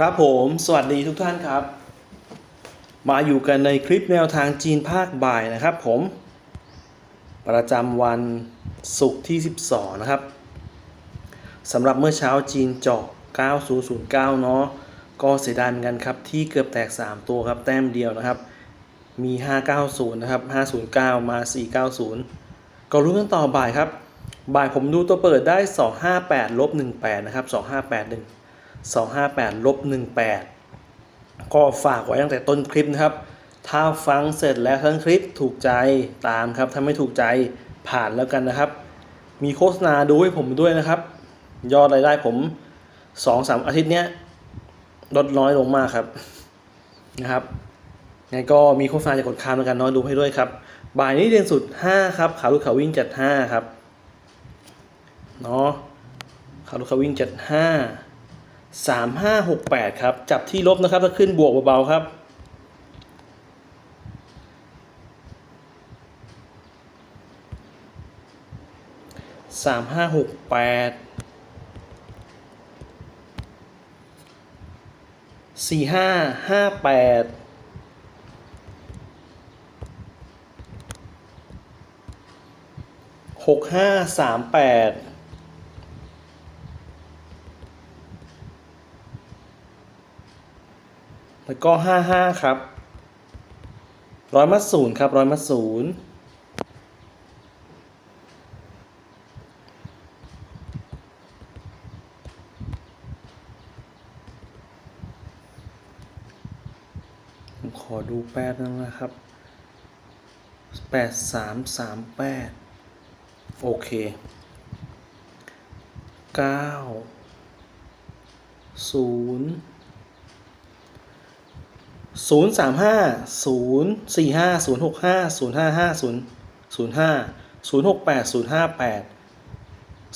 ครับผมสวัสดีทุกท่านครับ มาอยู่กันในคลิปแนวทางจีนภาคบ่ายนะครับผม ประจำวันศุกร์ที่ 12 นะครับสำหรับเมื่อเช้าจีนเจาะ9009 เนาะก็เสียดายเหมือนกันครับ ที่เกือบแตก 3 ตัวครับ แต้มเดียวนะครับ มี 590 นะครับ 509 มา 490 ก็รู้กันต่อบ่ายครับ บ่ายผมดูตัวเปิดได้ 258ลบ18 นะครับ 2581 258ลบ18 ก็ฝากไว้ตั้งแต่ต้นคลิปนะครับ ถ้าฟังเสร็จแล้วทั้งคลิปถูกใจตามครับ ถ้าไม่ถูกใจผ่านแล้วกันนะครับ มีโฆษณาดูให้ผมด้วยนะครับ ยอดรายได้ผม 2-3 อาทิตย์เนี้ยลดน้อยลงมากครับนะครับงั้นก็มีโฆษณาจากกดคามแล้วกันเน้อยดูให้ด้วยครับ บ่ายนี้เด่นสุด 5 ครับ ขาลุกขาวิ่งจัด5ครับ เนาะขาลุกขาวิ่งจัด5 สามห้าหกแปดครับ จับที่ลบนะครับถ้าขึ้นบวกเบาๆครับ สามห้าหกแปดสี่ห้าห้าแปดหกห้าสามแปด แล้วก็ห้าห้าครับร้อยมัดศูนย์ครับร้อยมัดศูนย์ผมขอดูแป๊บนึงนะครับแปดสามสามแปดโอเคเก้าศูนย์ ศูนย์สามห้าศูนย์สี่ห้าศูนย์หกห้าศูนย์ห้าห้าศูนย์ศูนย์ห้าศูนย์หกแปดศูนย์ห้าแปด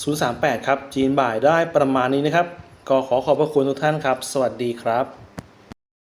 ศูนย์สามแปดครับ จีนบ่ายได้ประมาณนี้นะครับ ก็ขอขอบพระคุณทุกท่านครับ สวัสดีครับ